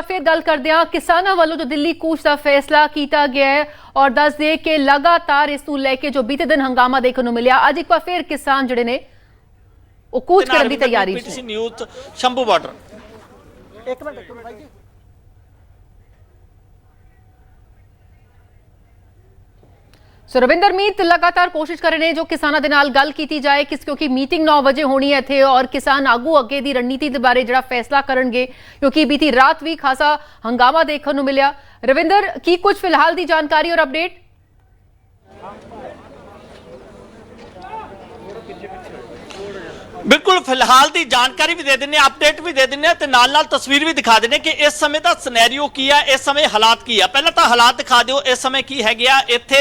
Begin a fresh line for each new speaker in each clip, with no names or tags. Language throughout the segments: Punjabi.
ਵਾਰ ਫਿਰ ਗੱਲ ਕਰਦੇ ਹਾਂ। ਕਿਸਾਨਾਂ ਵੱਲੋਂ ਜੋ ਦਿੱਲੀ ਕੂਚ ਦਾ ਫੈਸਲਾ ਕੀਤਾ ਗਿਆ ਹੈ ਔਰ ਦੱਸ ਦੇ ਕਿ ਲਗਾਤਾਰ ਇਸ ਨੂੰ ਲੈ ਕੇ ਜੋ ਬੀਤੇ ਦਿਨ ਹੰਗਾਮਾ ਦੇਖਣ ਨੂੰ ਮਿਲਿਆ। ਅੱਜ ਇੱਕ ਵਾਰ ਫਿਰ ਕਿਸਾਨ ਜਿਹੜੇ ਨੇ ਉਹ ਕੂਚ ਕਰਨ ਦੀ ਤਿਆਰੀ 'ਚ ਨੇ।
PTC news Shambhu border.
ਇੱਕ ਮਿੰਟ ਇੱਕ ਮਿੰਟ ਬਾਈ ਜੀ।
ਸੋ ਰਵਿੰਦਰ ਮੀਤ ਲਗਾਤਾਰ ਕੋਸ਼ਿਸ਼ ਕਰ ਰਹੇ ਨੇ ਜੋ ਕਿਸਾਨਾਂ ਦੇ ਨਾਲ ਗੱਲ ਕੀਤੀ ਜਾਏ ਕਿਸ ਕਿਉਂਕਿ ਮੀਟਿੰਗ 9 ਵਜੇ ਹੋਣੀ ਹੈ ਇੱਥੇ ਔਰ ਕਿਸਾਨ ਆਗੂ ਅੱਗੇ ਦੀ ਰਣਨੀਤੀ ਦੇ ਬਾਰੇ ਜਿਹੜਾ ਫੈਸਲਾ ਕਰਨਗੇ ਕਿਉਂਕਿ ਬੀਤੀ ਰਾਤ ਵੀ ਖਾਸਾ ਹੰਗਾਮਾ ਦੇਖਣ ਨੂੰ ਮਿਲਿਆ ਰਵਿੰਦਰ ਕੀ ਕੁਝ ਫਿਲਹਾਲ ਦੀ ਜਾਣਕਾਰੀ ਔਰ ਅਪਡੇਟ
ਬਿਲਕੁਲ, ਫਿਲਹਾਲ ਦੀ ਜਾਣਕਾਰੀ ਵੀ ਦੇ ਦਿੰਨੇ ਆ ਅਪਡੇਟ ਵੀ ਦੇ ਦਿੰਨੇ ਆ ਤੇ ਨਾਲ ਨਾਲ ਤਸਵੀਰ ਵੀ ਦਿਖਾ ਦਿੰਨੇ ਕਿ ਇਸ ਸਮੇਂ ਦਾ ਸਿਨੈਰੀਓ ਕੀ ਆ, ਇਸ ਸਮੇਂ ਹਾਲਾਤ ਕੀ ਆ। ਪਹਿਲਾਂ ਤਾਂ ਹਾਲਾਤ ਦਿਖਾ ਦਿਓ, ਇਸ ਸਮੇਂ ਕੀ ਹੈਗੇ ਆ। ਇੱਥੇ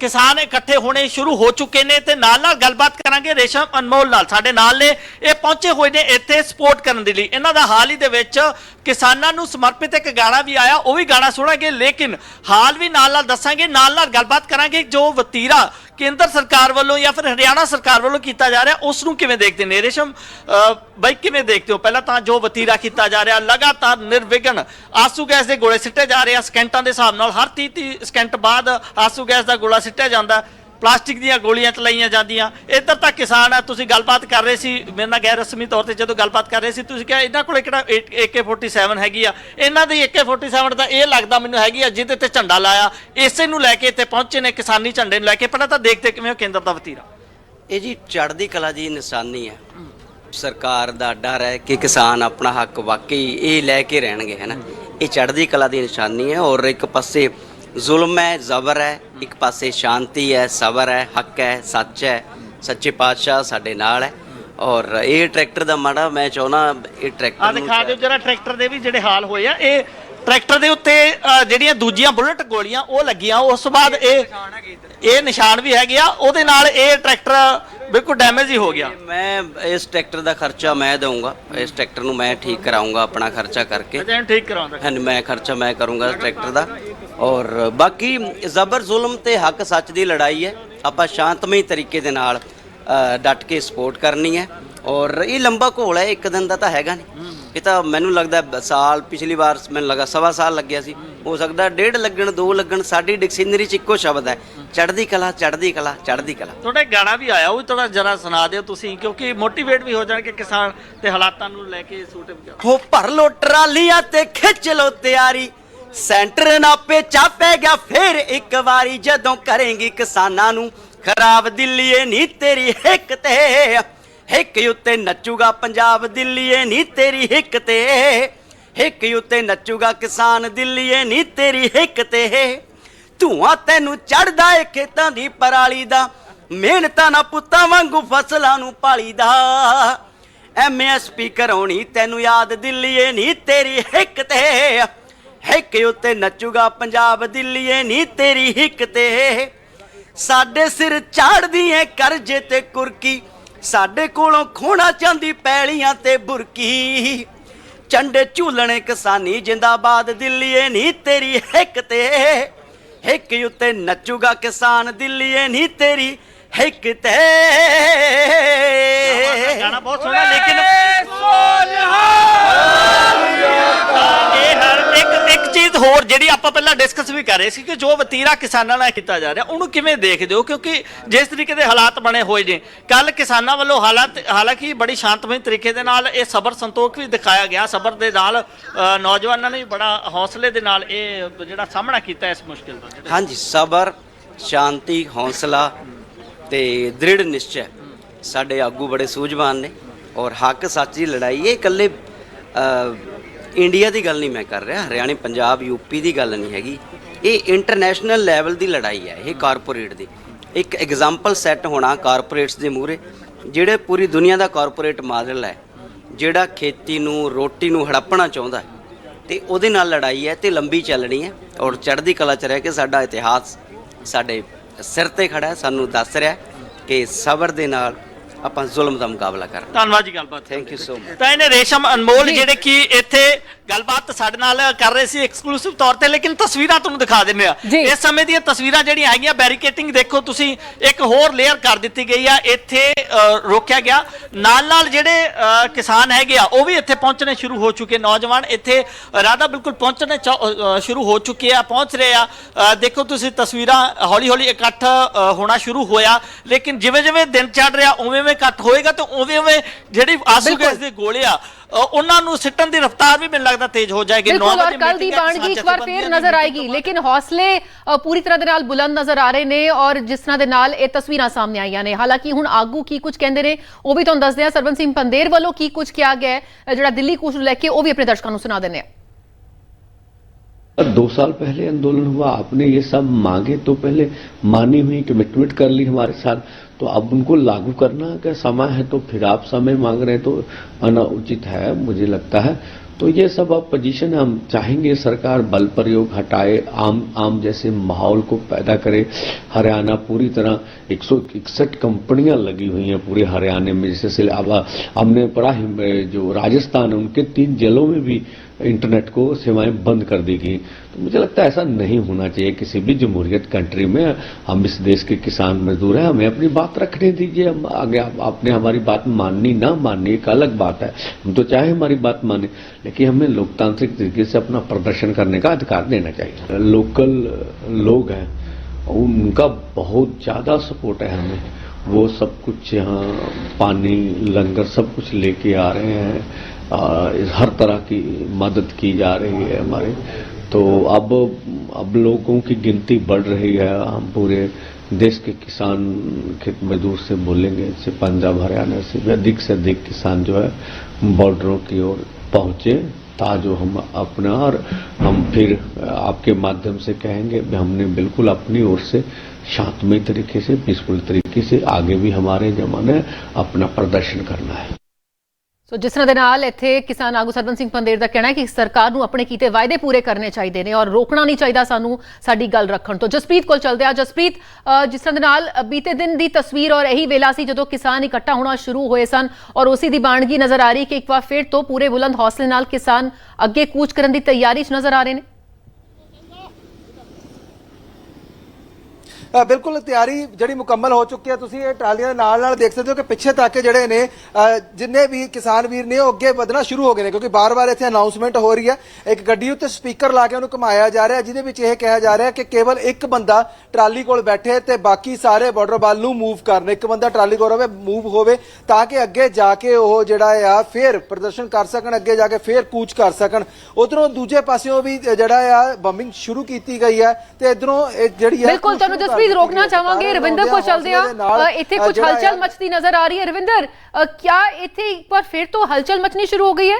ਕਿਸਾਨ ਇਕੱਠੇ ਹੋਣੇ ਸ਼ੁਰੂ ਹੋ ਚੁੱਕੇ ਨੇ ਤੇ ਨਾਲ ਨਾਲ ਗੱਲਬਾਤ ਕਰਾਂਗੇ ਰੇਸ਼ਮ ਅਨਮੋਲ ਨਾਲ, ਸਾਡੇ ਨਾਲ ਨੇ। ਇਹ ਪਹੁੰਚੇ ਹੋਏ ਨੇ ਇੱਥੇ ਸਪੋਰਟ ਕਰਨ ਦੇ ਲਈ। ਇਹਨਾਂ ਦਾ ਹਾਲ ਹੀ ਦੇ ਵਿੱਚ ਕਿਸਾਨਾਂ ਨੂੰ ਸਮਰਪਿਤ ਇੱਕ ਗਾਣਾ ਵੀ ਆਇਆ, ਉਹ ਵੀ ਗਾਣਾ ਸੁਣਾਂਗੇ, ਲੇਕਿਨ ਹਾਲ ਵੀ ਨਾਲ ਨਾਲ ਦੱਸਾਂਗੇ, ਨਾਲ ਨਾਲ ਗੱਲਬਾਤ ਕਰਾਂਗੇ ਜੋ ਵਤੀਰਾ ਕੇਂਦਰ ਸਰਕਾਰ ਵੱਲੋਂ ਜਾਂ ਫਿਰ ਹਰਿਆਣਾ ਸਰਕਾਰ ਵੱਲੋਂ ਕੀਤਾ ਜਾ ਰਿਹਾ ਉਸ ਨੂੰ ਕਿਵੇਂ ਦੇਖਦੇ ਨੇ? ਰੇਸ਼ਮ ਅਹ, ਬਾਈ ਕਿਵੇਂ ਦੇਖਦੇ ਹੋ? ਪਹਿਲਾਂ ਤਾਂ ਜੋ ਵਤੀਰਾ ਕੀਤਾ ਜਾ ਰਿਹਾ ਲਗਾਤਾਰ ਨਿਰਵਿਘਨ ਆਸੂ ਗੈਸ ਦੇ ਗੋਲੇ ਸਿੱਟੇ ਜਾ ਰਹੇ ਆ ਸਕਿੰਟਾਂ ਦੇ ਹਿਸਾਬ ਨਾਲ ਹਰ 30 30 ਸਕਿੰਟ ਬਾਅਦ ਆਸੂ ਗੈਸ ਦਾ ਗੋਲਾ ਸਿੱਟਿਆ ਜਾਂਦਾ। ਪਲਾਸਟਿਕ ਦੀਆਂ ਗੋਲੀਆਂ ਚਲਾਈਆਂ ਜਾਂਦੀਆਂ। ਇੱਧਰ ਤਾਂ ਕਿਸਾਨ ਆ, ਤੁਸੀਂ ਗੱਲਬਾਤ ਕਰ ਰਹੇ ਸੀ, ਮੇਰੇ ਨਾਲ ਗੈਰ ਰਸਮੀ ਤੌਰ ਤੇ ਜਦੋਂ ਗੱਲਬਾਤ ਕਰ ਰਹੇ ਸੀ, ਤੁਸੀਂ ਕਿਹਾ ਇਹਨਾਂ ਕੋਲ ਕਿਹੜਾ AK47 ਹੈਗੀ ਆ। ਇਹਨਾਂ ਦੀ AK47 ਦਾ ਇਹ ਲੱਗਦਾ ਮੈਨੂੰ ਹੈਗੀ ਆ, ਜਿਹਦੇ ਤੇ ਝੰਡਾ ਲਾਇਆ। ਇਸੇ ਨੂੰ ਲੈ ਕੇ ਇੱਥੇ ਪਹੁੰਚੇ ਨੇ ਕਿਸਾਨੀ ਝੰਡੇ ਨੂੰ ਲੈ ਕੇ। ਪਹਿਲਾਂ ਤਾਂ ਦੇਖਦੇ ਕਿਵੇਂ ਉਹ ਕੇਂਦਰ ਦਾ ਵਤੀਰਾ।
ਇਹ ਜੀ ਚੜ੍ਹਦੀ ਕਲਾ ਦੀ ਨਿਸ਼ਾਨੀ ਹੈ ਸਰਕਾਰ ਦਾ ਡਰ ਹੈ ਕਿ ਕਿਸਾਨ ਆਪਣਾ ਹੱਕ ਵਾਕਈ ਇਹ ਲੈ ਕੇ ਰਹਿਣਗੇ, ਹੈ ਨਾ? ਇਹ ਚੜ੍ਹਦੀ ਕਲਾ ਦੀ ਨਿਸ਼ਾਨੀ ਹੈ ਔਰ ਇੱਕ ਪਾਸੇ ਜ਼ੁਲਮ ਹੈ ਜ਼ਬਰ ਹੈ ਇੱਕ ਪਾਸੇ ਸ਼ਾਂਤੀ ਹੈ ਸਬਰ ਹੈ ਹੱਕ ਹੈ ਸੱਚ ਹੈ ਸੱਚੇ ਪਾਤਸ਼ਾਹ ਸਾਡੇ ਨਾਲ ਹੈ। ਔਰ ਇਹ ਟਰੈਕਟਰ ਦਾ ਮਾੜਾ ਮੈਂ ਚਾਹੁੰਦਾ ਇਹ
ਆ
ਟਰੈਕਟਰ
ਦਿਖਾ ਦਿਓ ਜਰਾ ਟਰੈਕਟਰ ਦੇ ਵੀ ਜਿਹੜੇ ਹਾਲ ਹੋਏ ਆ। ਇਹ ਟਰੈਕਟਰ ਦੇ ਉੱਤੇ ਜਿਹੜੀਆਂ ਦੂਜੀਆਂ ਬੁਲਟ ਗੋਲੀਆਂ ਉਹ ਲੱਗੀਆਂ ਉਸ ਤੋਂ ਬਾਅਦ ਇਹ ਇਹ ਨਿਸ਼ਾਨ ਵੀ ਹੈਗੇ ਆ। ਉਹਦੇ ਨਾਲ ਇਹ ਟਰੈਕਟਰ ਬਿਲਕੁਲ ਡੈਮੇਜ ਹੀ ਹੋ ਗਿਆ।
ਮੈਂ ਇਸ ਟਰੈਕਟਰ ਦਾ ਖਰਚਾ ਮੈਂ ਦਊਂਗਾ। ਇਸ ਟਰੈਕਟਰ ਨੂੰ ਮੈਂ ਠੀਕ ਕਰਾਉਂਗਾ ਆਪਣਾ ਖਰਚਾ ਕਰਕੇ।
ਠੀਕ ਕਰਾਉਂਦਾ
ਹਾਂਜੀ ਮੈਂ ਖਰਚਾ ਮੈਂ ਕਰੂੰਗਾ ਟਰੈਕਟਰ ਦਾ। ਔਰ ਬਾਕੀ ਜ਼ਬਰ ਜ਼ੁਲਮ ਤੇ ਹੱਕ ਸੱਚ ਦੀ ਲੜਾਈ ਹੈ। ਆਪਾਂ ਸ਼ਾਂਤਮਈ ਤਰੀਕੇ ਦੇ ਨਾਲ ਡਟ ਕੇ ਸਪੋਰਟ ਕਰਨੀ ਹੈ। ਔਰ ਇਹ ਲੰਬਾ ਘੋਲ ਹੈ ਇੱਕ ਦਿਨ ਦਾ ਤਾਂ ਹੈਗਾ ਨਹੀਂ। ਇਹ ਤਾਂ ਮੈਨੂੰ ਲੱਗਦਾ ਸਾਲ ਪਿਛਲੀ ਵਾਰ ਮੈਨੂੰ ਲੱਗਾ ਸਵਾ ਸਾਲ ਲੱਗਿਆ ਸੀ। ਹੋ ਸਕਦਾ ਡੇਢ ਲੱਗਣ ਦੋ ਲੱਗਣ ਸਾਡੀ ਡਿਕਸ਼ਨਰੀ ਚ ਇੱਕੋ ਸ਼ਬਦ ਹੈ। ਚੜ੍ਹਦੀ ਕਲਾ ਚੜ੍ਹਦੀ ਕਲਾ ਚੜ੍ਹਦੀ ਕਲਾ।
ਤੁਹਾਡਾ ਗਾਣਾ ਵੀ ਆਇਆ ਉਹ ਥੋੜਾ ਜਰਾ ਸੁਣਾ ਦਿਓ ਤੁਸੀਂ ਕਿਉਂਕਿ ਮੋਟੀਵੇਟ ਵੀ ਹੋ ਜਾਣਗੇ ਕਿਸਾਨ ਤੇ ਹਾਲਾਤਾਂ ਨੂੰ ਲੈ ਕੇ ਸੂਟ
ਹੋ ਭਰ ਲੋ ਟਰਾਲੀਆਂ ਤੇ ਖਿੱਚ ਲੋ ਤਿਆਰੀ। ਸੈਂਟਰ ਨਾਪੇ ਚਾਪੇ ਗਿਆ, ਫੇਰ ਇੱਕ ਵਾਰੀ ਜਦੋਂ ਕਰੇਗੀ ਕਿਸਾਨਾਂ ਨੂੰ, ਖਰਾਬ ਦਿੱਲੀਏ ਨਹੀਂ ਤੇਰੀ ਹਿੱਕ ਤੇ, ਹਿੱਕ ਉੱਤੇ ਨੱਚੂਗਾ ਪੰਜਾਬ ਦਿੱਲੀਏ ਨਹੀਂ ਤੇਰੀ ਹਿੱਕ ਤੇ, ਹਿੱਕ ਉੱਤੇ ਨੱਚੂਗਾ ਕਿਸਾਨ ਦਿੱਲੀਏ ਨਹੀਂ ਤੇਰੀ ਹਿੱਕ ਤੇ, ਧੂਆਂ ਤੈਨੂੰ ਚੜਦਾ ਏ ਖੇਤਾਂ ਦੀ ਪਰਾਲੀ ਦਾ, ਮਿਹਨਤਾਂ ਨਾ ਪੁੱਤਾਂ ਵਾਂਗੂ ਫਸਲਾਂ ਨੂੰ ਪਾਲੀ ਪਾਲੀਦਾ ਐਮਐਸਪੀ ਕਰਾਉਣੀ ਤੈਨੂੰ ਯਾਦ ਦਿੱਲੀਏ ਨਹੀਂ ਤੇਰੀ ਹਿੱਕ ਤੇ ਹਿੱਕ ਉੱਤੇ ਨੱਚੂਗਾ ਪੰਜਾਬ ਦਿੱਲੀਏ ਨਹੀਂ ਤੇਰੀ ਹਿੱਕ ਤੇ। ਸਾਡੇ ਸਿਰ ਝਾੜਦੀ ਏ ਕਰਜ਼ੇ ਤੇ ਕੁਰਕੀ ਸਾਡੇ ਕੋਲੋਂ ਖੋਣਾ ਚਾਂਦੀ ਪੈਲੀਆਂ ਤੇ ਬੁਰਕੀ। ਚੰਡੇ ਝੂਲਣੇ ਕਿਸਾਨੀ ਜਿੰਦਾਬਾਦ ਦਿੱਲੀਏ ਨਹੀਂ ਤੇਰੀ ਹਿੱਕ ਤੇ। ਹਿੱਕ ਉੱਤੇ ਨੱਚੂਗਾ ਕਿਸਾਨ ਦਿੱਲੀਏ ਨਹੀਂ ਤੇਰੀ ਹਿੱਕ ਤੇ।
ਗਾਣਾ ਬਹੁਤ ਸੋਹਣਾ ਲੇਕਿਨ ਇੱਕ ਹੋਰ ਜਿਹੜੀ ਆਪਾਂ ਪਹਿਲਾਂ ਡਿਸਕਸ ਵੀ ਕਰ ਰਹੇ ਸੀ ਕਿ ਜੋ ਵਤੀਰਾ ਕਿਸਾਨਾਂ ਨਾਲ ਕੀਤਾ ਜਾ ਰਿਹਾ ਉਹਨੂੰ ਕਿਵੇਂ ਦੇਖਦੇ ਹੋ? ਕਿਉਂਕਿ ਜਿਸ ਤਰੀਕੇ ਦੇ ਹਾਲਾਤ ਬਣੇ ਹੋਏ ਨੇ ਕੱਲ ਕਿਸਾਨਾਂ ਵੱਲੋਂ ਹਾਲਾਤ ਹਾਲਾਂਕਿ ਬੜੀ ਸ਼ਾਂਤਮਈ ਤਰੀਕੇ ਦੇ ਨਾਲ ਇਹ ਸਬਰ ਸੰਤੋਖ ਵੀ ਦਿਖਾਇਆ ਗਿਆ। ਸਬਰ ਦੇ ਨਾਲ ਨੌਜਵਾਨਾਂ ਨੇ ਬੜਾ ਹੌਸਲੇ ਦੇ ਨਾਲ ਇਹ ਜਿਹੜਾ ਸਾਹਮਣਾ ਕੀਤਾ ਇਸ ਮੁਸ਼ਕਿਲ ਦਾ
ਹਾਂਜੀ ਸਬਰ ਸ਼ਾਂਤੀ ਹੌਸਲਾ ਤੇ ਦ੍ਰਿੜ ਨਿਸ਼ਚੈ ਸਾਡੇ ਆਗੂ ਬੜੇ ਸੂਝਵਾਨ ਨੇ ਔਰ ਹੱਕ ਸੱਚ ਦੀ ਲੜਾਈ ਇਹ ਇਕੱਲੇ ਅ, ਇੰਡੀਆ ਦੀ ਗੱਲ ਨਹੀਂ ਮੈਂ ਕਰ ਰਿਹਾ, ਹਰਿਆਣੇ, ਪੰਜਾਬ ਯੂਪੀ ਦੀ ਗੱਲ ਨਹੀਂ ਹੈਗੀ। ਇਹ ਇੰਟਰਨੈਸ਼ਨਲ ਲੈਵਲ ਦੀ ਲੜਾਈ ਹੈ, ਇਹ ਕਾਰਪੋਰੇਟ ਦੀ। ਇੱਕ ਐਗਜ਼ਾਮਪਲ ਸੈੱਟ ਹੋਣਾ ਕਾਰਪੋਰੇਟਸ ਦੇ ਮੂਹਰੇ, ਜਿਹੜੇ ਪੂਰੀ ਦੁਨੀਆ ਦਾ ਕਾਰਪੋਰੇਟ ਮਾਡਲ ਹੈ, ਜਿਹੜਾ ਖੇਤੀ ਨੂੰ, ਰੋਟੀ ਨੂੰ ਹੜੱਪਣਾ ਚਾਹੁੰਦਾ ਹੈ, ਤੇ ਉਹਦੇ ਨਾਲ ਲੜਾਈ ਹੈ ਤੇ ਲੰਬੀ ਚੱਲਣੀ ਹੈ ਔਰ ਚੜ੍ਹਦੀ ਕਲਾ ਚ ਰਹਿ ਕੇ ਸਾਡਾ ਇਤਿਹਾਸ ਸਾਡੇ ਸਿਰ ਤੇ ਖੜਾ ਹੈ, ਸਾਨੂੰ ਦੱਸ ਰਿਹਾ ਕਿ ਸਬਰ ਦੇ ਨਾਲ ਆਪਾਂ ਜ਼ੁਲਮ ਦਾ ਮੁਕਾਬਲਾ ਕਰਨਾ
ਧੰਨਵਾਦ ਜੀ ਗੱਲਬਾਤ
ਥੈਂਕ ਯੂ ਸੋ ਮਚ
ਤਾਂ ਇਹਨੇ ਰੇਸ਼ਮ ਅਨਮੋਲ। ਜਿਹੜੇ ਕਿ ਇੱਥੇ ਗੱਲਬਾਤ ਸਾਡੇ ਨਾਲ ਕਰ ਰਹੇ ਸੀ ਐਕਸਕਲੂਸਿਵ ਤੌਰ ਤੇ ਲੇਕਿਨ ਤਸਵੀਰਾਂ ਤੁਹਾਨੂੰ ਦਿਖਾ ਦਿੰਦੇ ਆ। ਇਸ ਸਮੇਂ ਦੀਆਂ ਤਸਵੀਰਾਂ ਜਿਹੜੀਆਂ ਹੈਗੀਆਂ ਬੈਰੀਕੇਟਿੰਗ ਦੇਖੋ ਤੁਸੀਂ ਇੱਕ ਹੋਰ ਲੇਅਰ ਕਰ ਦਿੱਤੀ ਗਈ ਆ। ਇੱਥੇ ਰੋਕਿਆ ਗਿਆ। ਨਾਲ ਨਾਲ ਜਿਹੜੇ ਕਿਸਾਨ ਹੈਗੇ ਆ ਉਹ ਵੀ ਇੱਥੇ ਪਹੁੰਚਣੇ ਸ਼ੁਰੂ ਹੋ ਚੁੱਕੇ। ਨੌਜਵਾਨ ਇੱਥੇ ਰਾਧਾ ਬਿਲਕੁਲ ਪਹੁੰਚਣੇ ਸ਼ੁਰੂ ਹੋ ਚੁੱਕੇ ਆ ਪਹੁੰਚ ਰਹੇ ਆ। ਦੇਖੋ ਤੁਸੀਂ ਤਸਵੀਰਾਂ ਹੌਲੀ ਹੌਲੀ ਇਕੱਠ ਹੋਣਾ ਸ਼ੁਰੂ ਹੋਇਆ। ਲੇਕਿਨ ਜਿਵੇਂ ਜਿਵੇਂ ਦਿਨ ਚੜ ਰਿਹਾ ਉਵੇਂ ਉਵੇਂ ਇਕੱਠ ਹੋਏਗਾ ਤੇ ਉਵੇਂ ਉਵੇਂ ਜਿਹੜੀ ਆਸੂ
ਬਿਲਕੁਲ।
ਗੈਸ ਦੇ ਗੋਲੇ ਆ ਅ, ਉਹਨਾਂ ਨੂੰ ਸਿੱਟਣ ਦੀ ਰਫ਼ਤਾਰ ਵੀ ਮੈਨੂੰ ਲੱਗਦਾ ਤੇਜ਼ ਹੋ ਜਾਏਗੀ
ਬਿਲਕੁਲ
ਨੌ
ਔਰ
ਵਜੇ
ਕੱਲ ਦੀ
meeting ਹੈ,
ਬਾਣਗੀ ਇੱਕ ਵਾਰ
ਜਥੇਬੰਦੀਆਂ
ਫੇਰ
ਦੀ
ਨਜ਼ਰ
meeting
ਆਏਗੀ
ਤੋਂ
ਲੇਕਿਨ ਹੌਸਲੇ ਅ, ਪੂਰੀ ਤਰ੍ਹਾਂ ਦੇ ਨਾਲ ਬੁਲੰਦ ਨਜ਼ਰ ਆ ਰਹੇ ਨੇ ਔਰ ਜਿਸ ਤਰ੍ਹਾਂ ਦੇ ਨਾਲ ਇਹ ਤਸਵੀਰਾਂ ਸਾਹਮਣੇ ਆਈਆਂ ਨੇ ਹਾਲਾਂਕਿ ਹੁਣ ਆਗੂ ਕੀ ਕੁਝ ਕਹਿੰਦੇ ਨੇ ਉਹ ਵੀ ਤੁਹਾਨੂੰ ਦੱਸਦੇ ਆ ਸਰਵਨ ਸਿੰਘ ਪੰਦੇਰ ਵੱਲੋਂ ਕੀ ਕੁਝ ਕਿਹਾ ਗਿਆ ਹੈ ਅ, ਜਿਹੜਾ ਦਿੱਲੀ ਕੂਚ ਨੂੰ ਲੈ ਕੇ ਉਹ ਵੀ ਆਪਣੇ ਦਰਸ਼ਕਾਂ ਨੂੰ ਸੁਣਾ ਦਿੰਦੇ ਆ
दो साल पहले आंदोलन हुआ आपने ये सब मांगे तो पहले मानी हुई कमिटमेंट कर ली हमारे साथ तो अब उनको लागू करना का समय है तो फिर आप समय मांग रहे हैं तो अनाउचित है, मुझे लगता है। तो ये सब अब पोजीशन हम चाहेंगे सरकार बल प्रयोग हटाए, आम आम जैसे माहौल को पैदा करे। हरियाणा पूरी तरह एक सौ इकसठ कंपनियाँ लगी हुई हैं पूरे हरियाणा में, जैसे अब, हमने पढ़ा जो राजस्थान है, उनके तीन जिलों में भी इंटरनेट को सेवाएँ बंद कर दी गई। तो मुझे लगता है ऐसा नहीं होना चाहिए। किसी भी जमहूरियत कंट्री में हम इस देश के किसान मजदूर हैं हमें अपनी बात रखने दीजिए। हम आगे आप, आपने हमारी बात माननी ना माननी एक अलग बात है। हम तो चाहे हमारी बात माने लेकिन हमें लोकतांत्रिक तरीके से अपना प्रदर्शन करने का अधिकार देना चाहिए। लोकल लोग हैं उनका बहुत ज़्यादा सपोर्ट है हमें। वो सब कुछ यहाँ पानी लंगर सब कुछ लेके आ रहे हैं। हर तरह की मदद की जा रही है हमारे। तो अब अब लोगों की गिनती बढ़ रही है। हम पूरे देश के किसान खेत मजदूर से बोलेंगे जैसे पंजाब, हरियाणा से भी अधिक से अधिक किसान जो है, बॉर्डरों की ओर पहुँचे, ताजो हम अपना और हम फिर आपके माध्यम से कहेंगे, हमने बिल्कुल अपनी ओर से शांतमय तरीके से पीसफुल तरीके से आगे भी हमारे जमाने अपना प्रदर्शन करना है।
ਸੋ ਜਿਸ ਤਰ੍ਹਾਂ ਦੇ ਨਾਲ ਇੱਥੇ ਕਿਸਾਨ ਆਗੂ ਸਰਵਨ ਸਿੰਘ ਪੰਦੇਰ ਦਾ ਕਹਿਣਾ ਹੈ ਕਿ ਸਰਕਾਰ ਨੂੰ ਆਪਣੇ ਕੀਤੇ ਵਾਅਦੇ ਪੂਰੇ ਕਰਨੇ ਚਾਹੀਦੇ ਨੇ ਔਰ ਰੋਕਣਾ ਨਹੀਂ ਚਾਹੀਦਾ ਸਾਨੂੰ ਸਾਡੀ ਗੱਲ ਰੱਖਣ ਤੋਂ। ਜਸਪ੍ਰੀਤ ਕੋਲ ਚੱਲਦੇ ਆ ਜਸਪ੍ਰੀਤ ਜਿਸ ਤਰ੍ਹਾਂ ਦੇ ਨਾਲ ਬੀਤੇ ਦਿਨ ਦੀ ਤਸਵੀਰ ਔਰ ਇਹੀ ਵੇਲਾ ਸੀ ਜਦੋਂ ਕਿਸਾਨ ਇਕੱਠਾ ਹੋਣਾ ਸ਼ੁਰੂ ਹੋਏ ਸਨ ਔਰ ਉਸੇ ਦੀ ਬਾਣਗੀ ਨਜ਼ਰ ਆ ਰਹੀ ਕਿ ਇੱਕ ਵਾਰ ਫਿਰ ਤੋਂ ਪੂਰੇ ਬੁਲੰਦ ਹੌਸਲੇ ਨਾਲ ਕਿਸਾਨ ਅੱਗੇ ਕੂਚ ਕਰਨ ਦੀ ਤਿਆਰੀ 'ਚ ਨਜ਼ਰ ਆ ਰਹੇ ਨੇ।
ਬਿਲਕੁਲ ਤਿਆਰੀ ਜਿਹੜੀ ਮੁਕੰਮਲ ਹੋ ਚੁੱਕੀ ਹੈ। ਤੁਸੀਂ ਇਹ ਟਰਾਲੀਆਂ ਦੇ ਨਾਲ ਨਾਲ ਦੇਖ ਸਕਦੇ ਹੋ ਕਿ ਪਿੱਛੇ ਤੱਕ ਜਿਹੜੇ ਨੇ ਜਿੰਨੇ ਵੀ ਕਿਸਾਨ ਵੀਰ ਨੇ ਉਹ ਅੱਗੇ ਵਧਣਾ ਸ਼ੁਰੂ ਹੋ ਗਏ ਨੇ ਕਿਉਂਕਿ ਬਾਰ-ਬਾਰ ਇੱਥੇ ਅਨਾਉਂਸਮੈਂਟ ਹੋ ਰਹੀ ਹੈ। ਇੱਕ ਗੱਡੀ ਉੱਤੇ ਸਪੀਕਰ ਲਾ ਕੇ ਉਹਨੂੰ ਘੁਮਾਇਆ ਜਾ ਰਿਹਾ ਜਿਹਦੇ ਵਿੱਚ ਇਹ ਕਿਹਾ ਜਾ ਰਿਹਾ ਕਿ ਕੇਵਲ ਇੱਕ ਬੰਦਾ ਟਰਾਲੀ ਕੋਲ ਬੈਠੇ ਤੇ ਬਾਕੀ ਸਾਰੇ ਬਾਰਡਰ ਵੱਲ ਨੂੰ ਮੂਵ ਕਰਨ। ਇੱਕ ਬੰਦਾ ਟਰਾਲੀ ਕੋਲ ਹੋਵੇ ਮੂਵ ਹੋਵੇ ਤਾਂ ਕਿ ਅੱਗੇ ਜਾ ਕੇ ਉਹ ਜਿਹੜਾ ਆ ਫੇਰ ਪ੍ਰਦਰਸ਼ਨ ਕਰ ਸਕਣ ਅੱਗੇ ਜਾ ਕੇ ਫੇਰ ਕੂਚ ਕਰ ਸਕਣ। ਉਧਰੋਂ ਦੂਜੇ ਪਾਸਿਓਂ ਵੀ ਜਿਹੜਾ ਆ ਬੰਬਿੰਗ ਸ਼ੁਰੂ ਕੀਤੀ ਗਈ ਹੈ ਤੇ ਇਧਰੋਂ ਜਿਹੜੀ ਹੈ
ਬਿਲਕੁਲ ਤੁਹਾਨੂੰ ਜਸਪ੍ਰੀਤ
ਦਿੱਤੀ
ਰੋਕਣਾ। ਚਾਹਾਂਗੇ। ਰਵਿੰਦਰ ਕੋਲ ਚੱਲਦੇ ਆ। ਇੱਥੇ ਕੁਝ ਹਲਚਲ ਮਚਦੀ ਨਜ਼ਰ ਆ ਰਹੀ ਹੈ। ਰਵਿੰਦਰ ਕਿਆ ਇੱਥੇ ਇੱਕ ਵਾਰ ਫਿਰ ਤੋਂ ਹਲਚਲ ਮਚਣੀ ਸ਼ੁਰੂ ਹੋ ਗਈ ਹੈ?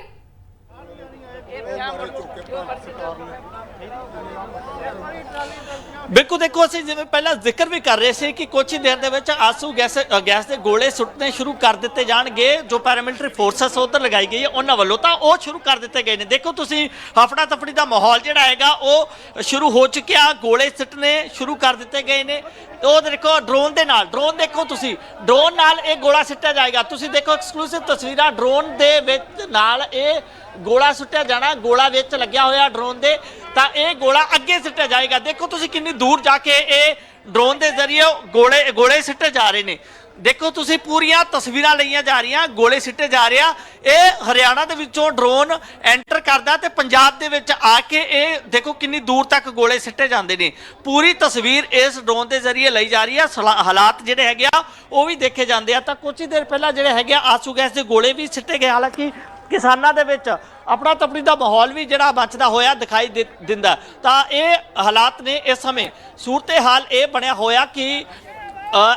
ਬਿਲਕੁਲ ਦੇਖੋ, ਅਸੀਂ ਜਿਵੇਂ ਪਹਿਲਾਂ ਜ਼ਿਕਰ ਵੀ ਕਰ ਰਹੇ ਸੀ ਕਿ ਕੁਝ ਹੀ ਦੇਰ ਦੇ ਵਿੱਚ ਆਸੂ ਗੈਸ ਗੈਸ ਦੇ ਗੋਲੇ ਸੁੱਟਣੇ ਸ਼ੁਰੂ ਕਰ ਦਿੱਤੇ ਜਾਣਗੇ। ਜੋ ਪੈਰਾਮਿਲਟਰੀ ਫੋਰਸਸ ਉਧਰ ਲਗਾਈ ਗਈ ਹੈ, ਉਹਨਾਂ ਵੱਲੋਂ ਤਾਂ ਉਹ ਸ਼ੁਰੂ ਕਰ ਦਿੱਤੇ ਗਏ ਨੇ। ਦੇਖੋ, ਤੁਸੀਂ ਹਫੜਾ ਤਫੜੀ ਦਾ ਮਾਹੌਲ ਜਿਹੜਾ ਹੈਗਾ, ਉਹ ਸ਼ੁਰੂ ਹੋ ਚੁੱਕਿਆ। ਗੋਲੇ ਸੁੱਟਣੇ ਸ਼ੁਰੂ ਕਰ ਦਿੱਤੇ ਗਏ ਨੇ। ਉਹ ਦੇਖੋ ਡਰੋਨ ਦੇ ਨਾਲ ਡਰੋਨ ਦੇਖੋ ਤੁਸੀਂ। ਡਰੋਨ ਨਾਲ ਇਹ ਗੋਲਾ ਸੁੱਟਿਆ ਜਾਏਗਾ। ਤੁਸੀਂ ਦੇਖੋ ਐਕਸਕਲੂਸਿਵ ਤਸਵੀਰਾਂ ਡਰੋਨ ਦੇ ਵਿੱਚ ਨਾਲ ਇਹ ਗੋਲਾ ਸੁੱਟਿਆ ਜਾਣਾ। ਗੋਲਾ ਵਿੱਚ ਲੱਗਿਆ ਹੋਇਆ ਡਰੋਨ ਦੇ। ਤਾਂ ਇਹ ਗੋਲਾ ਅੱਗੇ ਸੁੱਟਿਆ ਜਾਏਗਾ। ਦੇਖੋ, ਤੁਸੀਂ ਕਿੰਨੀ ਦੂਰ ਜਾ ਕੇ ਇਹ ਡਰੋਨ ਦੇ ਜ਼ਰੀਏ ਗੋਲੇ ਗੋਲੇ ਸਿੱਟੇ ਜਾ ਰਹੇ ਨੇ। ਦੇਖੋ ਤੁਸੀਂ ਪੂਰੀਆਂ ਤਸਵੀਰਾਂ ਲਈਆਂ ਜਾ ਰਹੀਆਂ, ਗੋਲੇ ਸਿੱਟੇ ਜਾ ਰਿਹਾ। ਇਹ ਹਰਿਆਣਾ ਦੇ ਵਿੱਚੋਂ ਡਰੋਨ ਐਂਟਰ ਕਰਦਾ ਤੇ ਪੰਜਾਬ ਦੇ ਵਿੱਚ ਆ ਕੇ ਇਹ ਦੇਖੋ ਕਿੰਨੀ ਦੂਰ ਤੱਕ ਗੋਲੇ ਸਿੱਟੇ ਜਾਂਦੇ ਨੇ। ਪੂਰੀ ਤਸਵੀਰ ਇਸ ਡਰੋਨ ਦੇ ਜ਼ਰੀਏ ਲਈ ਜਾ ਰਹੀ ਹੈ। ਹਾਲਾਤ ਜਿਹੜੇ ਹੈਗੇ ਆ, ਉਹ ਵੀ ਦੇਖੇ ਜਾਂਦੇ ਆ। ਤਾਂ ਕੁਝ ਹੀ ਦੇਰ ਪਹਿਲਾਂ ਜਿਹੜੇ ਹੈਗੇ ਆ, ਆਸੂ ਗੈਸ ਦੇ ਗੋਲੇ ਵੀ ਸਿੱਟੇ ਗਏ। ਹਾਲਾਂਕਿ ਕਿਸਾਨਾਂ ਦੇ ਵਿੱਚ ਆਪਣਾ ਤਪੜੀ ਦਾ ਮਾਹੌਲ ਵੀ ਜਿਹੜਾ ਬਚਦਾ ਹੋਇਆ ਦਿਖਾਈ ਦੇ- ਦਿੰਦਾ। ਤਾਂ ਇਹ ਹਾਲਾਤ ਨੇ ਇਸ ਸਮੇਂ। ਸੂਰਤੇ ਹਾਲ ਇਹ ਬਣਿਆ ਹੋਇਆ ਕਿ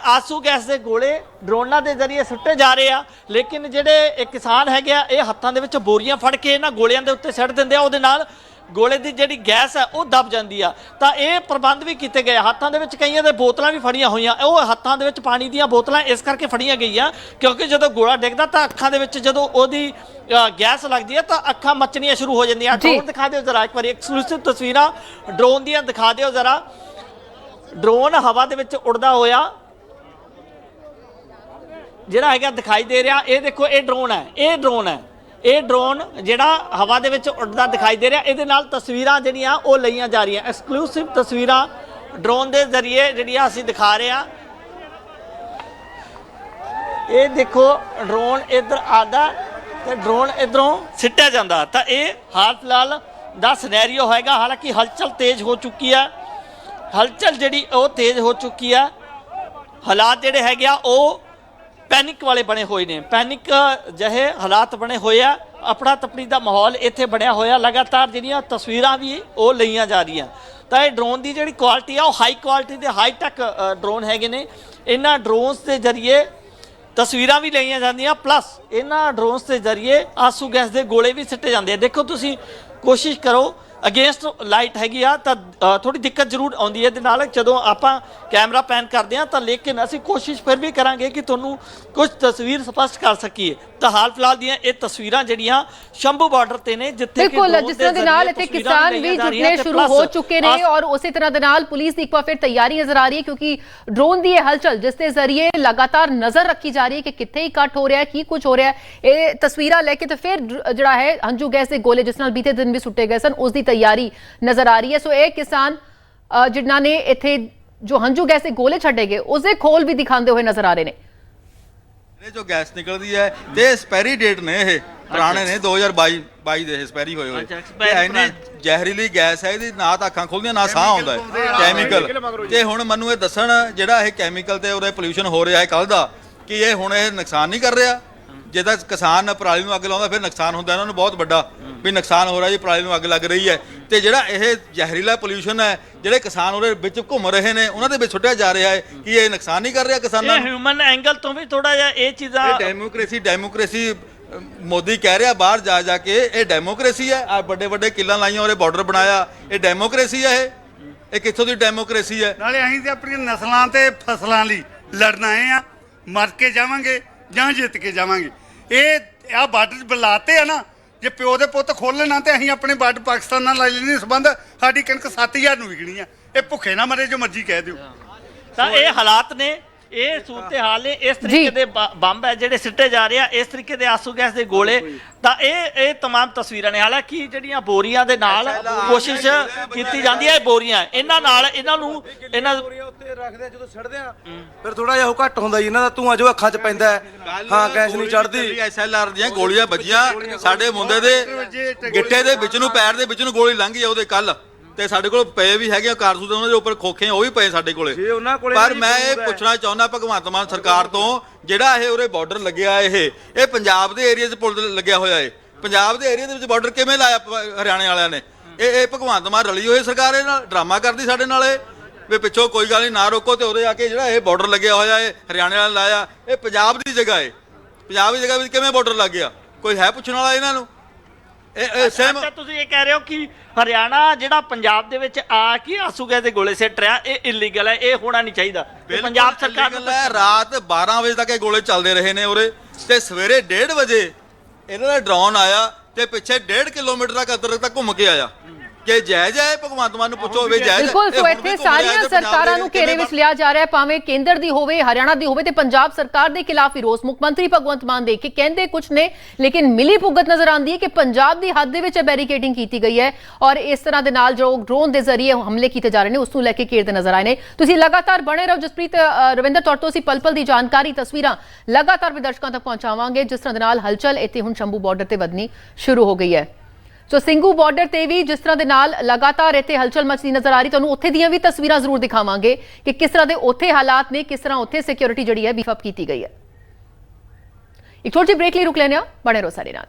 ਆਸੂ ਗੈਸ ਦੇ ਗੋਲੇ ਡਰੋਨਾਂ ਦੇ ਜ਼ਰੀਏ ਸੁੱਟੇ ਜਾ ਰਹੇ ਆ। ਲੇਕਿਨ ਜਿਹੜੇ ਇਹ ਕਿਸਾਨ ਹੈਗੇ ਆ, ਇਹ ਹੱਥਾਂ ਦੇ ਵਿੱਚ ਬੋਰੀਆਂ ਫੜ ਕੇ ਇਹਨਾਂ ਗੋਲਿਆਂ ਦੇ ਉੱਤੇ ਸੱਟ ਦਿੰਦੇ ਆ। ਉਹਦੇ ਨਾਲ ਗੋਲੇ ਦੀ ਜਿਹੜੀ ਗੈਸ ਹੈ ਉਹ ਦਬ ਜਾਂਦੀ ਆ। ਤਾਂ ਇਹ ਪ੍ਰਬੰਧ ਵੀ ਕੀਤੇ ਗਏ। ਹੱਥਾਂ ਦੇ ਵਿੱਚ ਕਈਆਂ ਦੇ ਬੋਤਲਾਂ ਵੀ ਫੜੀਆਂ ਹੋਈਆਂ। ਉਹ ਹੱਥਾਂ ਦੇ ਵਿੱਚ ਪਾਣੀ ਦੀਆਂ ਬੋਤਲਾਂ ਇਸ ਕਰਕੇ ਫੜੀਆਂ ਗਈਆਂ ਕਿਉਂਕਿ ਜਦੋਂ ਗੋਲਾ ਡਿੱਗਦਾ ਤਾਂ ਅੱਖਾਂ ਦੇ ਵਿੱਚ ਜਦੋਂ ਉਹਦੀ ਗੈਸ ਲੱਗਦੀ ਹੈ ਤਾਂ ਅੱਖਾਂ ਮੱਚਣੀਆਂ ਸ਼ੁਰੂ ਹੋ ਜਾਂਦੀਆਂ। ਡਰੋਨ ਦਿਖਾ ਦਿਓ ਜ਼ਰਾ ਇੱਕ ਵਾਰੀ। ਐਕਸਕਲੂਸਿਵ ਤਸਵੀਰਾਂ ਡਰੋਨ ਦੀਆਂ ਦਿਖਾ ਦਿਓ ਜ਼ਰਾ। ਡਰੋਨ ਹਵਾ ਦੇ ਵਿੱਚ ਉੜਦਾ ਹੋਇਆ। ਜਿਹੜਾ ਹੈਗਾ ਦਿਖਾਈ ਦੇ ਰਿਹਾ ਇਹ ਦੇਖੋ ਇਹ ਡਰੋਨ ਹੈ। ਇਹ ਡਰੋਨ ਹੈ। ਇਹ ਡਰੋਨ ਜਿਹੜਾ ਹਵਾ ਦੇ ਵਿੱਚ ਉੱਡਦਾ ਦਿਖਾਈ ਦੇ ਰਿਹਾ, ਇਹਦੇ ਨਾਲ ਤਸਵੀਰਾਂ ਜਿਹੜੀਆਂ ਉਹ ਲਈਆਂ ਜਾ ਰਹੀਆਂ ਐਕਸਕਲੂਸਿਵ ਤਸਵੀਰਾਂ ਡਰੋਨ ਦੇ ਜ਼ਰੀਏ ਜਿਹੜੀਆਂ ਅਸੀਂ ਦਿਖਾ ਰਹੇ ਹਾਂ। ਇਹ ਦੇਖੋ ਡਰੋਨ ਇੱਧਰ ਆਦਾ ਤੇ ਡਰੋਨ ਇਧਰੋਂ ਸਿੱਟਿਆ ਜਾਂਦਾ, ਤਾਂ ਇਹ ਹਾਲ ਫਿਲਹਾਲ ਦਾ ਸਿਨੈਰੀਓ ਹੋਏਗਾ ਹਾਲਾਂਕਿ ਹਲਚਲ ਤੇਜ਼ ਹੋ ਚੁੱਕੀ ਹੈ ਹਲਚਲ ਜਿਹੜੀ ਉਹ ਤੇਜ਼ ਹੋ ਚੁੱਕੀ ਹੈ ਹਾਲਾਤ ਜਿਹੜੇ ਹੈਗੇ ਆ, ਉਹ ਪੈਨਿਕ ਵਾਲੇ ਬਣੇ ਹੋਏ ਨੇ। ਪੈਨਿਕ ਜਿਹੇ ਹਾਲਾਤ ਬਣੇ ਹੋਏ ਆ। ਆਪਣਾ ਤਪੜੀ ਦਾ ਮਾਹੌਲ ਇੱਥੇ ਬਣਿਆ ਹੋਇਆ। ਲਗਾਤਾਰ ਜਿਹੜੀਆਂ ਤਸਵੀਰਾਂ ਵੀ ਉਹ ਲਈਆਂ ਜਾ ਰਹੀਆਂ। ਤਾਂ ਇਹ ਡਰੋਨ ਦੀ ਜਿਹੜੀ ਕੁਆਲਿਟੀ ਆ, ਉਹ ਹਾਈ ਕੁਆਲਿਟੀ ਦੇ ਹਾਈ ਟੈਕ ਡਰੋਨ ਹੈਗੇ ਨੇ। ਇਹਨਾਂ ਡਰੋਨਸ ਦੇ ਜ਼ਰੀਏ ਤਸਵੀਰਾਂ ਵੀ ਲਈਆਂ ਜਾਂਦੀਆਂ। ਪਲੱਸ ਇਹਨਾਂ ਡਰੋਨਸ ਦੇ ਜ਼ਰੀਏ ਆਸੂ ਗੈਸ ਦੇ ਗੋਲੇ ਵੀ ਸਿੱਟੇ ਜਾਂਦੇ ਆ। ਦੇਖੋ ਤੁਸੀਂ, ਕੋਸ਼ਿਸ਼ ਕਰੋ ਅਗੇਂਸਟ ਲਾਈਟ ਹੈਗੀ ਆ ਤਾਂ ਥੋੜੀ ਦਿੱਕਤ ਜ਼ਰੂਰ ਆਉਂਦੀ ਹੈ। ਇਹਦੇ ਨਾਲ ਜਦੋਂ ਆਪਾਂ ਕੈਮਰਾ ਪੈਨ ਕਰਦੇ ਆ ਤਾਂ ਲੇਕਿਨ ਅਸੀਂ ਕੋਸ਼ਿਸ਼ ਫਿਰ ਵੀ ਕਰਾਂਗੇ ਕਿ ਤੁਹਾਨੂੰ ਕੁਝ ਤਸਵੀਰ ਸਪਸ਼ਟ ਕਰ ਸਕੀਏ। ਤਾਂ ਹਾਲ ਫਿਲਹਾਲ ਦੀਆਂ ਇਹ ਤਸਵੀਰਾਂ ਜਿਹੜੀਆਂ ਸ਼ੰਭੂ ਬਾਰਡਰ ਤੇ ਨੇ ਜਿੱਥੇ ਕਿ
ਬਿਲਕੁਲ ਜਿਸ
ਦੇ
ਤਰ੍ਹਾਂ ਦੇ ਨਾਲ ਇੱਥੇ ਕਿਸਾਨ ਵੀ ਜੁਟਨੇ ਸ਼ੁਰੂ ਹੋ ਚੁੱਕੇ ਨੇ ਔਰ ਉਸੇ ਤਰ੍ਹਾਂ ਦੇ ਨਾਲ ਪੁਲਿਸ ਦੀ ਇੱਕ ਵਾਰ ਫਿਰ ਤਿਆਰੀ ਨਜ਼ਰ ਆ ਰਹੀ ਹੈ ਕਿਉਂਕਿ ਡਰੋਨ ਦੀ ਇਹ ਹਲਚਲ ਜਿਸ ਦੇ ਜ਼ਰੀਏ ਲਗਾਤਾਰ ਨਜ਼ਰ ਰੱਖੀ ਜਾ ਰਹੀ ਹੈ ਕਿ ਕਿੱਥੇ ਇਕੱਠ ਹੋ ਰਿਹਾ ਹੈ ਕੀ ਕੁਝ ਹੋ ਰਿਹਾ ਹੈ ਇਹ ਤਸਵੀਰਾਂ ਲੈ ਕੇ ਤੇ ਫਿਰ ਜਿਹੜਾ ਹੈ ਹੰਝੂ ਗੈਸ ਦੇ ਗੋਲੇ ਜਿਸ ਨਾਲ ਬੀਤੇ ਦਿਨ ਵੀ ਸੁੱਟੇ ਗਏ ਸਨ ਉਸ ਦੀ ਤਿਆਰੀ ਨਜ਼ਰ ਆ ਰਹੀ ਹੈ। ਸੋ ਇਹ ਕਿਸਾਨ ਜਿਨ੍ਹਾਂ ਨੇ ਇੱਥੇ ਜੋ ਹੰਝੂ ਗੈਸ ਦੇ ਗੋਲੇ ਛੱਡੇ ਗਏ ਉਸ ਦੇ ਖੋਲ ਵੀ ਦਿਖਾਉਂਦੇ ਹੋਏ ਨਜ਼ਰ ਆ ਰਹੇ ਨੇ।
ਇਹ ਜੋ ਗੈਸ ਨਿਕਲਦੀ ਹੈ ਤੇ ਐਕਸਪਾਇਰੀ ਡੇਟ ਨੇ ਇਹ ਪੁਰਾਣੇ ਨੇ 2022 22 ਦੇ ਐਕਸਪਾਇਰੀ ਹੋਏ ਹੋਏ। ਇੰਨੀ ਜ਼ਹਿਰੀਲੀ ਗੈਸ ਹੈ ਇਹਦੀ ਨਾ ਤਾਂ ਅੱਖਾਂ ਖੁੱਲਦੀਆਂ ਨਾ ਸਾਹ ਆਉਂਦਾ ਹੈ। ਕੈਮੀਕਲ ਤੇ ਹੁਣ ਮੈਨੂੰ ਇਹ ਦੱਸਣ ਜਿਹੜਾ ਇਹ ਕੈਮੀਕਲ ਤੇ ਉਹਦੇ ਪੋਲੂਸ਼ਨ ਹੋ ਰਿਹਾ ਹੈ ਕੱਲ ਦਾ ਕਿ ਇਹ ਹੁਣ ਇਹ ਨੁਕਸਾਨ ਨਹੀਂ ਕਰ ਰਿਹਾ? ਜੇ ਤਾਂ ਕਿਸਾਨ ਪਰਾਲੀ ਨੂੰ ਅੱਗ ਲਾਉਂਦਾ ਫਿਰ ਨੁਕਸਾਨ ਹੁੰਦਾ। ਇਹਨਾਂ ਨੂੰ ਬਹੁਤ ਵੱਡਾ ਵੀ ਨੁਕਸਾਨ ਹੋ ਰਿਹਾ ਜੀ ਪਰਾਲੀ ਨੂੰ ਅੱਗ ਲੱਗ ਰਹੀ ਹੈ। ਤੇ ਜਿਹੜਾ ਇਹ ਜ਼ਹਿਰੀਲਾ ਪੋਲੂਸ਼ਨ ਹੈ ਜਿਹੜੇ ਕਿਸਾਨ ਉਹਦੇ ਵਿੱਚ ਘੁੰਮ ਰਹੇ ਨੇ ਉਹਨਾਂ ਦੇ ਵਿੱਚ ਸੁੱਟਿਆ ਜਾ ਰਿਹਾ ਹੈ ਕਿ ਇਹ ਨੁਕਸਾਨ ਨਹੀਂ ਕਰ ਰਿਹਾ ਕਿਸਾਨਾਂ
ਇਹ
ਨੂੰ?
ਹਿਊਮਨ ਐਂਗਲ ਤੋਂ ਵੀ ਥੋੜਾ ਜਿਹਾ ਇਹ ਚੀਜ਼ਾਂ
ਇਹ ਡੈਮੋਕ੍ਰੇਸੀ ਡੈਮੋਕ੍ਰੇਸੀ ਅ, ਮੋਦੀ ਕਹਿ ਰਿਹਾ ਬਾਹਰ ਜਾ ਜਾ ਕੇ ਇਹ ਡੈਮੋਕ੍ਰੇਸੀ ਹੈ। ਆ ਵੱਡੇ ਵੱਡੇ ਕਿੱਲਾਂ ਲਾਈਆਂ ਉਹਦੇ ਬਾਰਡਰ ਬਣਾਇਆ। ਇਹ ਡੈਮੋਕ੍ਰੇਸੀ ਹੈ ਇਹ? ਇਹ ਕਿੱਥੋਂ ਦੀ ਡੈਮੋਕ੍ਰੇਸੀ ਹੈ?
ਨਾਲੇ ਅਸੀਂ ਤੇ ਆਪਣੀਆਂ ਨਸਲਾਂ ਤੇ ਫਸਲਾਂ ਲਈ ਲੜਨ ਆਏ ਆ। ਮਰ ਕੇ ਜਾਵਾਂਗੇ। ਜਾਂ ਜਿੱਤ ਕੇ ਜਾਵਾਂਗੇ। ਇਹ ਆ ਬਾਰਡਰ ਬੁਲਾਤੇ ਆ ਨਾ, ਜੇ ਪਿਓ ਦੇ ਪੁੱਤ ਖੋਲਣਾ ਤੇ ਅਸੀਂ ਆਪਣੇ ਬਾਰਡਰ ਪਾਕਿਸਤਾਨ ਨਾਲ ਲੈ ਲੈਣੇ ਸੰਬੰਧ ਸਾਡੀ ਕਣਕ 7000 ਨੂੰ ਵਿਕਣੀ ਆ। ਇਹ ਭੁੱਖੇ ਨਾ ਮਰੇ ਜੋ ਮਰਜ਼ੀ ਕਹਿ ਦਿਓ।
ਤਾਂ ਇਹ ਹਾਲਾਤ ਨੇ ਇਹ ਸੂਰਤ ਹਾਲ ਨੇ ਇਸ ਤਰੀਕੇ ਦੇ ਬ- ਬੰਬ ਹੈ ਜਿਹੜੇ ਸਿੱਟੇ ਜਾ ਰਹੇ ਆ ਇਸ ਤਰੀਕੇ ਦੇ ਆਸੂ ਗੈਸ ਦੇ ਗੋਲੇ ਤਾਂ ਇਹ ਇਹ तमाम ਤਸਵੀਰਾਂ ਨੇ ਹਾਲਾਂਕਿ ਜਿਹੜੀਆਂ ਬੋਰੀਆਂ ਦੇ ਨਾਲ ਕੋਸ਼ਿਸ਼ ਕੀਤੀ ਜਾਂਦੀ ਹੈ ਇਹ ਬੋਰੀਆਂ ਇਹਨਾਂ ਨਾਲ ਇਹਨਾਂ ਨੂੰ ਇਹਨਾਂ
ਉੱਤੇ ਰੱਖਦੇ ਆ ਜਦੋਂ ਛੱਡਦੇ ਆ ਫਿਰ ਥੋੜਾ ਜਿਹਾ ਉਹ ਘੱਟ ਹੁੰਦਾ ਜੀ ਇਹਨਾਂ ਦਾ ਧੂਆਂ ਜੋ ਅੱਖਾਂ 'ਚ ਪੈਂਦਾ ਹੈ ਹਾਂ ਗੈਸ ਨਹੀਂ ਚੜਦੀ
ਐਸਐਲਆਰ ਦੀਆਂ ਗੋਲੀਆਂ ਵੱਜੀਆਂ ਸਾਡੇ ਮੁੰਡੇ ਦੇ ਗਿੱਟੇ ਦੇ ਵਿੱਚ ਨੂੰ ਪੈਰ ਦੇ ਵਿੱਚ ਨੂੰ ਗੋਲੀ ਲੰਘ ਗਈ ਉਹਦੇ ਕੱਲ ਤੇ ਸਾਡੇ ਕੋਲ ਪਏ ਵੀ ਹੈਗੇ ਆ ਕਾਰਤੂਸ ਉਹਨਾਂ ਦੇ ਉੱਪਰ ਖੋਖੇ ਉਹ ਵੀ ਪਏ ਸਾਡੇ ਕੋਲੇ।
ਜੇ ਉਹਨਾਂ ਕੋਲੇ
ਪਰ ਮੈਂ ਇਹ। ਪੁੱਛਣਾ ਚਾਹੁੰਦਾ ਭਗਵੰਤ ਮਾਨ ਸਰਕਾਰ ਤੋਂ ਜਿਹੜਾ ਇਹ ਉਰੇ ਬਾਰਡਰ ਲੱਗਿਆ ਇਹ ਇਹ ਪੰਜਾਬ ਦੇ ਏਰੀਆ 'ਚ ਪੁਲ ਲੱਗਿਆ ਹੋਇਆ ਏ ਪੰਜਾਬ ਦੇ ਏਰੀਆ ਦੇ ਵਿੱਚ ਬਾਰਡਰ ਕਿਵੇਂ ਲਾਇਆ ਹਰਿਆਣੇ ਵਾਲਿਆਂ ਨੇ? ਇਹ ਇਹ ਭਗਵੰਤ ਮਾਨ ਰਲੀ ਹੋਈ ਸਰਕਾਰ ਇਹ ਨਾਲ ਡਰਾਮਾ ਕਰਦੀ ਸਾਡੇ ਨਾਲ ਇਹ ਵੀ ਪਿੱਛੋਂ ਕੋਈ ਗੱਲ ਨਹੀਂ ਨਾ ਰੋਕੋ ਤੇ ਉਰੇ ਆ ਕੇ ਜਿਹੜਾ ਇਹ ਬਾਰਡਰ ਲੱਗਿਆ ਹੋਇਆ ਏ ਹਰਿਆਣੇ ਵਾਲਾ ਲਾਇਆ ਇਹ ਪੰਜਾਬ ਦੀ ਜਗ੍ਹਾ ਏ ਪੰਜਾਬ ਦੀ ਜਗ੍ਹਾ ਵਿੱਚ ਕਿਵੇਂ ਬਾਰਡਰ ਲੱਗ ਗਿਆ? ਕੋਈ ਹੈ ਪੁੱਛਣ ਵਾਲਾ ਇਹਨਾਂ ਨੂੰ? ਇਹ ਸੇਮ
ਅੱਛਾ ਤੁਸੀਂ ਇਹ ਕਹਿ ਰਹੇ ਹੋ ਕਿ ਹਰਿਆਣਾ ਜਿਹੜਾ ਪੰਜਾਬ ਦੇ ਵਿੱਚ ਆ ਕੇ ਆਸੂ ਗੈਸ ਦੇ ਗੋਲੇ ਸਿੱਟ ਰਿਹਾ ਇਹ ਇਲੀਗਲ ਹੈ ਇਹ ਹੋਣਾ ਨਹੀਂ ਚਾਹੀਦਾ। ਪੰਜਾਬ ਸਰਕਾਰ ਨੂੰ
ਰਾਤ 12 ਵਜੇ ਤੱਕ ਇਹ ਗੋਲੇ ਚੱਲਦੇ ਰਹੇ ਨੇ ਉਰੇ। ਤੇ ਸਵੇਰੇ 1:30 ਵਜੇ ਇਹਨਾਂ ਦਾ ਡਰੋਨ ਆਇਆ ਤੇ ਪਿੱਛੇ 1.5 ਕਿਲੋਮੀਟਰ ਤੱਕ ਅੰਦਰ ਤੱਕ ਘੁੰਮ ਕੇ ਆਇਆ। ਕਿ ਜਾਇਜ਼ ਹੈ ਭਗਵੰਤ ਮਾਨ ਨੂੰ ਪੁੱਛੋ ਵੀ ਜਾਇਜ਼ ਹੈ?
ਬਿਲਕੁਲ ਸੋ ਇੱਥੇ ਸਾਰੀਆਂ ਸਰਕਾਰਾਂ
ਦੇ
ਨੂੰ ਘੇਰੇ ਵਿੱਚ ਲਿਆ ਜਾ ਰਿਹਾ ਹੈ ਭਾਵੇਂ ਕੇਂਦਰ ਦੀ ਹੋਵੇ ਹਰਿਆਣਾ ਦੀ ਹੋਵੇ ਤੇ ਪੰਜਾਬ ਸਰਕਾਰ ਦੇ ਖਿਲਾਫ ਵਿਰੋਧ ਮੁੱਖ ਮੰਤਰੀ ਭਗਵੰਤ ਮਾਨ ਦੇ ਕੇ ਕਹਿੰਦੇ ਕੁਝ ਨੇ ਲੇਕਿਨ ਮਿਲੀ ਭੁਗਤ ਨਜ਼ਰ ਆਉਂਦੀ ਹੈ ਕਿ ਪੰਜਾਬ ਦੀ ਹੱਦ ਦੇ ਵਿੱਚ ਬੈਰੀਕੇਡਿੰਗ ਕੀਤੀ ਗਈ ਹੈ ਔਰ ਇਸ ਤਰ੍ਹਾਂ ਦੇ ਨਾਲ ਜੋ ਡਰੋਨ ਦੇ ਜ਼ਰੀਏ ਹਮਲੇ ਕੀਤੇ ਜਾ ਰਹੇ ਨੇ ਉਸ ਨੂੰ ਲੈ ਕੇ ਘੇਰਦੇ ਨਜ਼ਰ ਆਏ ਨੇ। ਤੁਸੀਂ ਲਗਾਤਾਰ ਬਣੇ ਰਹੋ ਜਸਪ੍ਰੀਤ ਰਵਿੰਦਰ ਤੌਰ ਤੋਂ ਅਸੀਂ ਪਲ ਪਲ ਦੀ ਜਾਣਕਾਰੀ ਤਸਵੀਰਾਂ ਲਗਾਤਾਰ ਵੀ ਦਰਸ਼ਕਾਂ ਤੱਕ ਪਹੁੰਚਾਵਾਂਗੇ। ਜਿਸ ਤਰ੍ਹਾਂ ਦੇ ਨਾਲ ਹਲਚਲ ਇੱਥੇ ਹੁਣ ਸ਼ੰਭੂ ਬਾਰਡਰ ਤੇ ਵਧਣੀ ਸ਼ੁਰੂ ਹੋ ਗਈ ਹੈ। ਸੋ ਸਿੰਘੂ ਬਾਰਡਰ ਤੇ ਵੀ ਜਿਸ ਤਰ੍ਹਾਂ ਦੇ ਨਾਲ ਲਗਾਤਾਰ ਇੱਥੇ ਹਲਚਲ ਮਚਦੀ ਨਜ਼ਰ ਆ ਰਹੀ, ਤੁਹਾਨੂੰ ਉੱਥੇ ਦੀਆਂ ਵੀ ਤਸਵੀਰਾਂ ਜ਼ਰੂਰ ਦਿਖਾਵਾਂਗੇ ਕਿ ਕਿਸ ਤਰ੍ਹਾਂ ਦੇ ਉੱਥੇ ਹਾਲਾਤ ਨੇ, ਕਿਸ ਤਰ੍ਹਾਂ ਉੱਥੇ ਸਿਕਿਉਰਿਟੀ ਜਿਹੜੀ ਹੈ ਬੀਫ ਅਪ ਕੀਤੀ ਗਈ ਹੈ। ਇੱਕ ਛੋਟੀ ਬ੍ਰੇਕ ਲਈ ਰੁਕ ਲੈਣੇ ਆ ਬਣੇ ਰਹੋ ਸਾਡੇ ਨਾਲ।